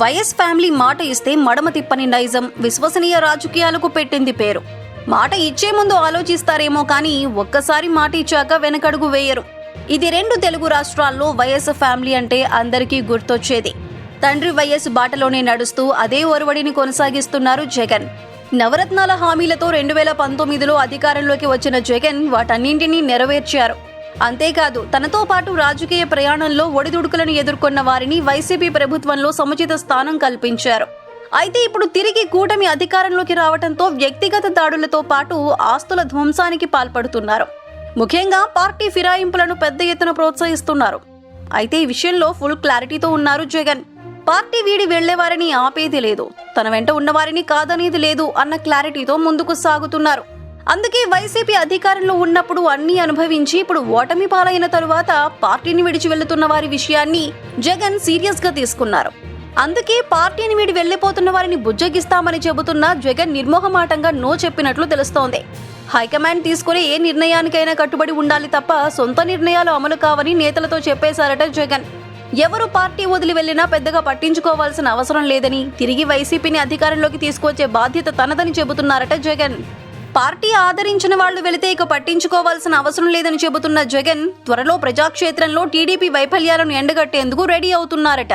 YS family మాట ఇస్తే మడమ తిప్పని నైజం విశ్వసనీయ రాజకీయాలకు పెట్టింది పేరు. మాట ఇచ్చే ముందు ఆలోచిస్తారేమో కానీ ఒక్కసారి మాట ఇచ్చాక వెనకడుగు వేయరు. ఇది రెండు తెలుగు రాష్ట్రాల్లో వైఎస్ ఫ్యామిలీ అంటే అందరికీ గుర్తొచ్చేది. తండ్రి వైఎస్ బాటలోనే నడుస్తూ అదే ఒరవడిని కొనసాగిస్తున్నారు జగన్. నవరత్నాల హామీలతో రెండు వేల పంతొమ్మిదిలో అధికారంలోకి వచ్చిన జగన్ వాటన్నింటినీ నెరవేర్చారు. అంతేకాదు తనతో పాటు రాజకీయ ప్రయాణంలో ఒడిదుడుకులను ఎదుర్కొన్న వారిని వైసీపీ ప్రభుత్వంలో సముచిత స్థానం కల్పించారు. అయితే ఇప్పుడు తిరిగి కూటమి అధికారంలోకి రావడంతో వ్యక్తిగత దాడులతో పాటు ఆస్తుల ధ్వంసానికి పాల్పడుతున్నారు. ముఖ్యంగా పార్టీ ఫిరాయింపులను పెద్ద ఎత్తున ప్రోత్సహిస్తున్నారు. అయితే ఈ విషయంలో ఫుల్ క్లారిటీతో ఉన్నారు జగన్. పార్టీ వీడి వెళ్ళేవారిని ఆపేది లేదు. తన వెంట ఉన్నవారిని కాదనేది లేదు అన్న క్లారిటీతో ముందుకు సాగుతున్నారు. అందుకే వైసీపీ అధికారంలో ఉన్నప్పుడు అన్ని అనుభవించి ఇప్పుడు ఓటమి పాలైన తరువాత పార్టీని విడిచి వెళ్తున్న వారి విషయాన్ని జగన్ సీరియస్గా తీసుకున్నారు. అందుకే పార్టీని వీడి వెళ్ళిపోతున్న వారిని బుజ్జగిస్తామని చెబుతున్న జగన్ నిర్మోహమాటంగా నో చెప్పినట్లు తెలుస్తోంది. హైకమాండ్ తీసుకునే ఏ నిర్ణయానికైనా కట్టుబడి ఉండాలి తప్ప సొంత నిర్ణయాలు అమలు కావని నేతలతో చెప్పేశారట జగన్. ఎవరు పార్టీ వదిలి వెళ్ళినా పెద్దగా పట్టించుకోవాల్సిన అవసరం లేదని తిరిగి వైసీపీని అధికారంలోకి తీసుకొచ్చే బాధ్యత తనదని చెబుతున్నారట జగన్. పార్టీ ఆదరించిన వాళ్ళు వెళితే ఇక పట్టించుకోవాల్సిన అవసరం లేదని చెబుతున్న జగన్ త్వరలో ప్రజాక్షేత్రంలో టీడీపీ వైఫల్యాలను ఎండగట్టేందుకు రెడీ అవుతున్నారట.